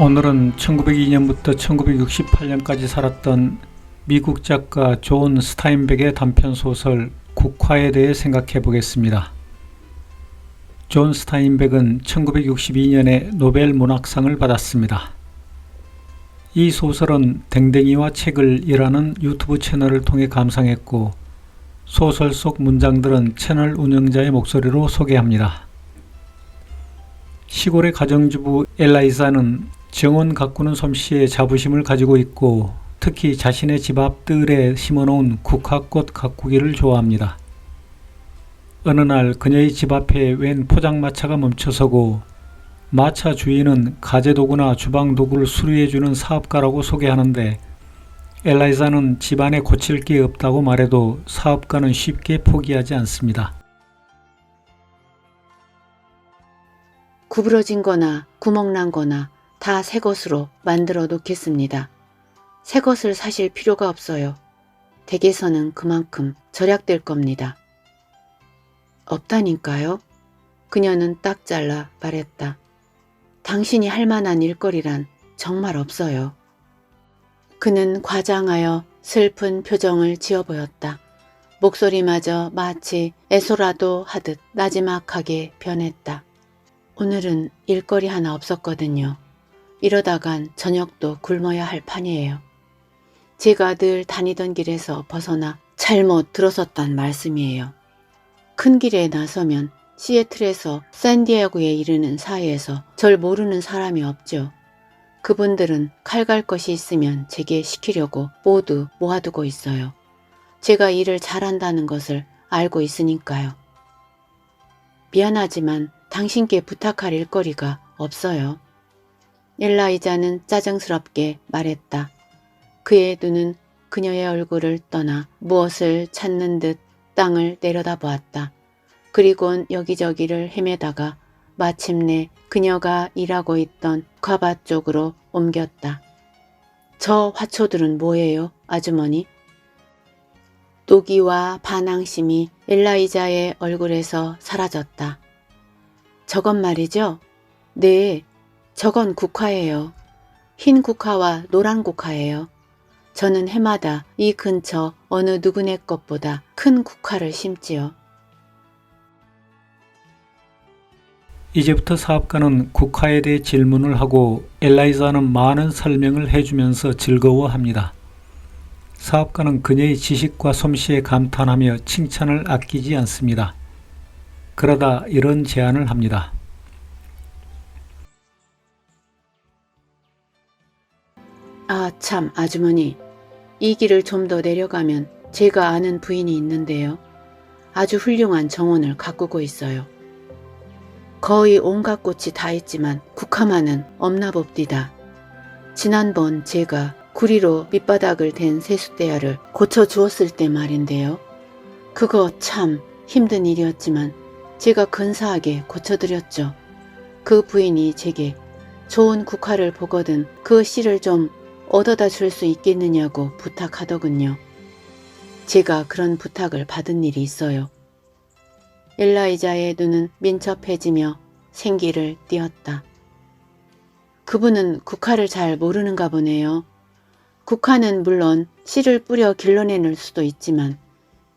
오늘은 1902년부터 1968년까지 살았던 미국 작가 존 스타인백의 단편 소설 국화에 대해 생각해 보겠습니다. 존 스타인백은 1962년에 노벨 문학상을 받았습니다. 이 소설은 댕댕이와 책을 이라는 유튜브 채널을 통해 감상했고 소설 속 문장들은 채널 운영자의 목소리로 소개합니다. 시골의 가정주부 엘라이사는 정원 가꾸는 솜씨에 자부심을 가지고 있고 특히 자신의 집 앞 뜰에 심어놓은 국화꽃 가꾸기를 좋아합니다. 어느 날 그녀의 집 앞에 웬 포장마차가 멈춰서고 마차 주인은 가재도구나 주방도구를 수리해주는 사업가라고 소개하는데 엘라이사는 집안에 고칠 게 없다고 말해도 사업가는 쉽게 포기하지 않습니다. 구부러진 거나 구멍난 거나 다 새 것으로 만들어 놓겠습니다. 새 것을 사실 필요가 없어요. 댁에서는 그만큼 절약될 겁니다. 없다니까요? 그녀는 딱 잘라 말했다. 당신이 할 만한 일거리란 정말 없어요. 그는 과장하여 슬픈 표정을 지어 보였다. 목소리마저 마치 애소라도 하듯 나지막하게 변했다. 오늘은 일거리 하나 없었거든요. 이러다간 저녁도 굶어야 할 판이에요. 제가 늘 다니던 길에서 벗어나 잘못 들어섰단 말씀이에요. 큰 길에 나서면 시애틀에서 샌디에고에 이르는 사이에서 절 모르는 사람이 없죠. 그분들은 칼갈 것이 있으면 제게 시키려고 모두 모아두고 있어요. 제가 일을 잘한다는 것을 알고 있으니까요. 미안하지만 당신께 부탁할 일거리가 없어요. 엘라이자는 짜증스럽게 말했다. 그의 눈은 그녀의 얼굴을 떠나 무엇을 찾는 듯 땅을 내려다보았다. 그리곤 여기저기를 헤매다가 마침내 그녀가 일하고 있던 과밭 쪽으로 옮겼다. 저 화초들은 뭐예요, 아주머니? 노기와 반항심이 엘라이자의 얼굴에서 사라졌다. 저건 말이죠? 네, 저건 국화예요. 흰 국화와 노란 국화예요. 저는 해마다 이 근처 어느 누구네 것보다 큰 국화를 심지요. 이제부터 사업가는 국화에 대해 질문을 하고 엘라이자는 많은 설명을 해주면서 즐거워합니다. 사업가는 그녀의 지식과 솜씨에 감탄하며 칭찬을 아끼지 않습니다. 그러다 이런 제안을 합니다. 아, 참, 아주머니. 이 길을 좀 더 내려가면 제가 아는 부인이 있는데요. 아주 훌륭한 정원을 가꾸고 있어요. 거의 온갖 꽃이 다 있지만 국화만은 없나 봅디다. 지난번 제가 구리로 밑바닥을 댄 세숫대야를 고쳐 주었을 때 말인데요. 그거 참 힘든 일이었지만 제가 근사하게 고쳐드렸죠. 그 부인이 제게 좋은 국화를 보거든 그 씨를 좀 얻어다 줄 수 있겠느냐고 부탁하더군요. 제가 그런 부탁을 받은 일이 있어요. 엘라이자의 눈은 민첩해지며 생기를 띄었다. 그분은 국화를 잘 모르는가 보네요. 국화는 물론 씨를 뿌려 길러내는 수도 있지만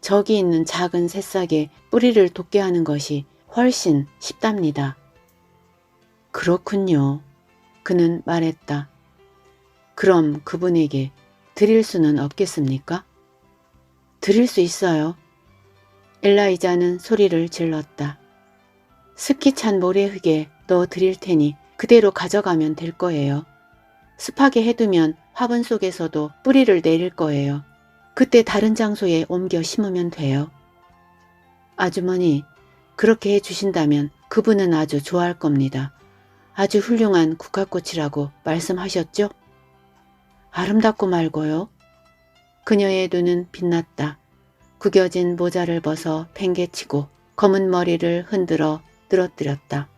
저기 있는 작은 새싹에 뿌리를 돋게 하는 것이 훨씬 쉽답니다. 그렇군요. 그는 말했다. 그럼 그분에게 드릴 수는 없겠습니까? 드릴 수 있어요. 엘라이자는 소리를 질렀다. 스키 찬 모래흙에 넣어 드릴 테니 그대로 가져가면 될 거예요. 습하게 해두면 화분 속에서도 뿌리를 내릴 거예요. 그때 다른 장소에 옮겨 심으면 돼요. 아주머니, 그렇게 해주신다면 그분은 아주 좋아할 겁니다. 아주 훌륭한 국화꽃이라고 말씀하셨죠? 아름답고 말고요. 그녀의 눈은 빛났다. 구겨진 모자를 벗어 팽개치고 검은 머리를 흔들어 늘어뜨렸다.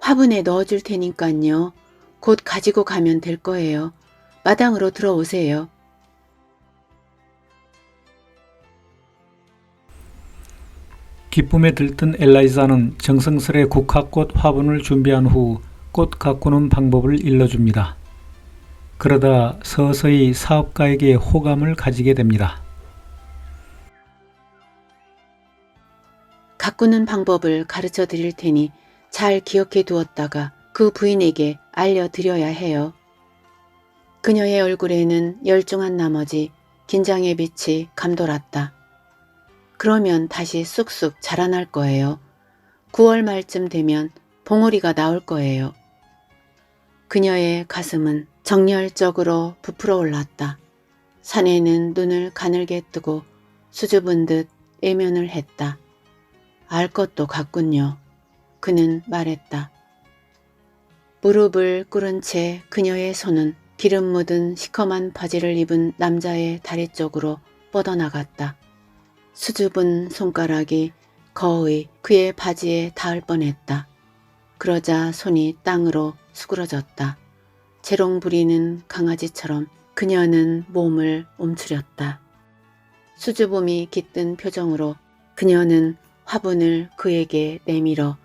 화분에 넣어줄 테니깐요. 곧 가지고 가면 될 거예요. 마당으로 들어오세요. 기쁨에 들뜬 엘라이자는 정성스레 국화꽃 화분을 준비한 후 꽃 가꾸는 방법을 일러줍니다. 그러다 서서히 사업가에게 호감을 가지게 됩니다. 가꾸는 방법을 가르쳐 드릴 테니 잘 기억해 두었다가 그 부인에게 알려드려야 해요. 그녀의 얼굴에는 열중한 나머지 긴장의 빛이 감돌았다. 그러면 다시 쑥쑥 자라날 거예요. 9월 말쯤 되면 봉오리가 나올 거예요. 그녀의 가슴은 정열적으로 부풀어 올랐다. 사내는 눈을 가늘게 뜨고 수줍은 듯 애면을 했다. 알 것도 같군요. 그는 말했다. 무릎을 꿇은 채 그녀의 손은 기름 묻은 시커먼 바지를 입은 남자의 다리 쪽으로 뻗어나갔다. 수줍은 손가락이 거의 그의 바지에 닿을 뻔했다. 그러자 손이 땅으로 수그러졌다. 재롱 부리는 강아지처럼 그녀는 몸을 움츠렸다. 수줍음이 깃든 표정으로 그녀는 화분을 그에게 내밀어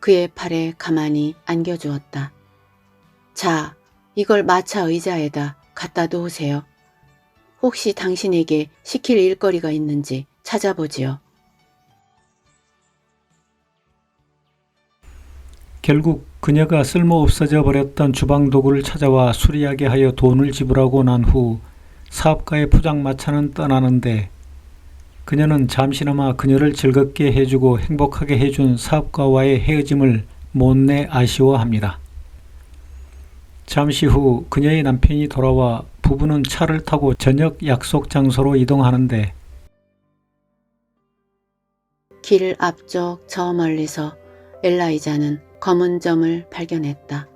그의 팔에 가만히 안겨주었다. 자, 이걸 마차 의자에다 갖다 놓으세요. 혹시 당신에게 시킬 일거리가 있는지 찾아보지요. 결국 그녀가 쓸모 없어져 버렸던 주방 도구를 찾아와 수리하게 하여 돈을 지불하고 난 후 사업가의 포장마차는 떠나는데 그녀는 잠시나마 그녀를 즐겁게 해주고 행복하게 해준 사업가와의 헤어짐을 못내 아쉬워합니다. 잠시 후 그녀의 남편이 돌아와 부부는 차를 타고 저녁 약속 장소로 이동하는데 길 앞쪽 저 멀리서 엘라이자는 검은 점을 발견했다.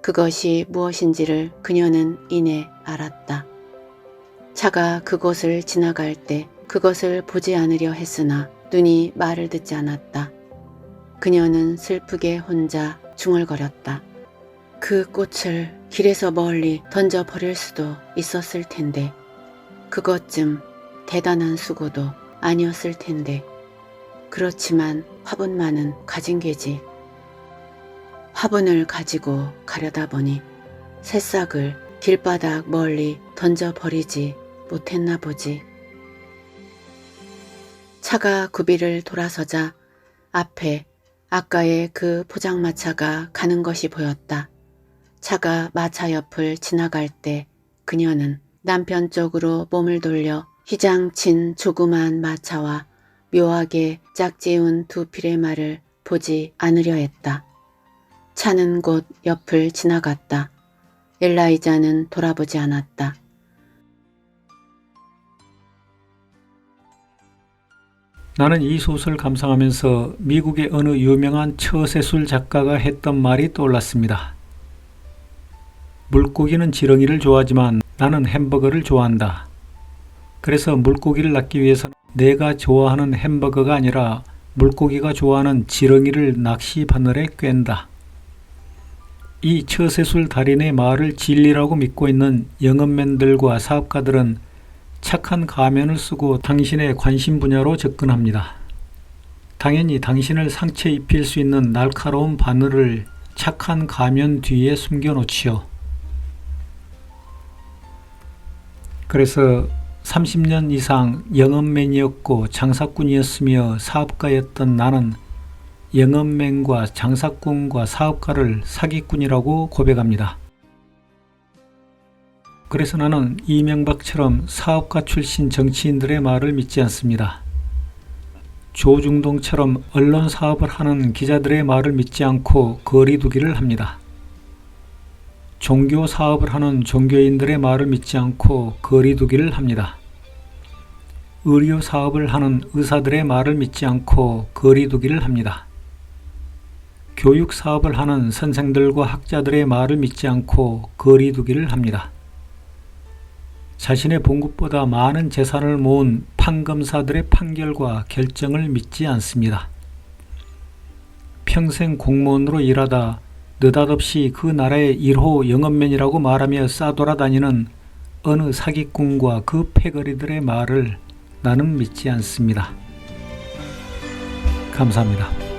그것이 무엇인지를 그녀는 이내 알았다. 차가 그곳을 지나갈 때 그것을 보지 않으려 했으나 눈이 말을 듣지 않았다. 그녀는 슬프게 혼자 중얼거렸다. 그 꽃을 길에서 멀리 던져 버릴 수도 있었을 텐데, 그것쯤 대단한 수고도 아니었을 텐데, 그렇지만 화분만은 가진 게지. 화분을 가지고 가려다 보니 새싹을 길바닥 멀리 던져 버리지 못했나 보지. 차가 구비를 돌아서자 앞에 아까의 그 포장마차가 가는 것이 보였다. 차가 마차 옆을 지나갈 때 그녀는 남편 쪽으로 몸을 돌려 휘장친 조그만 마차와 묘하게 짝지운 두 피레마를 보지 않으려 했다. 차는 곧 옆을 지나갔다. 엘라이자는 돌아보지 않았다. 나는 이 소설 감상하면서 미국의 어느 유명한 처세술 작가가 했던 말이 떠올랐습니다. 물고기는 지렁이를 좋아하지만 나는 햄버거를 좋아한다. 그래서 물고기를 낳기 위해서는 내가 좋아하는 햄버거가 아니라 물고기가 좋아하는 지렁이를 낚시 바늘에 꿰다. 이 처세술 달인의 말을 진리라고 믿고 있는 영업맨들과 사업가들은 착한 가면을 쓰고 당신의 관심 분야로 접근합니다. 당연히 당신을 상처 입힐 수 있는 날카로운 바늘을 착한 가면 뒤에 숨겨놓지요. 그래서 30년 이상 영업맨이었고 장사꾼이었으며 사업가였던 나는 영업맨과 장사꾼과 사업가를 사기꾼이라고 고백합니다. 그래서 나는 이명박처럼 사업가 출신 정치인들의 말을 믿지 않습니다. 조중동처럼 언론 사업을 하는 기자들의 말을 믿지 않고 거리두기를 합니다. 종교 사업을 하는 종교인들의 말을 믿지 않고 거리두기를 합니다. 의료 사업을 하는 의사들의 말을 믿지 않고 거리두기를 합니다. 교육 사업을 하는 선생들과 학자들의 말을 믿지 않고 거리두기를 합니다. 자신의 봉급보다 많은 재산을 모은 판검사들의 판결과 결정을 믿지 않습니다. 평생 공무원으로 일하다 느닷없이 그 나라의 1호 영업맨이라고 말하며 싸돌아다니는 어느 사기꾼과 그 패거리들의 말을 나는 믿지 않습니다. 감사합니다.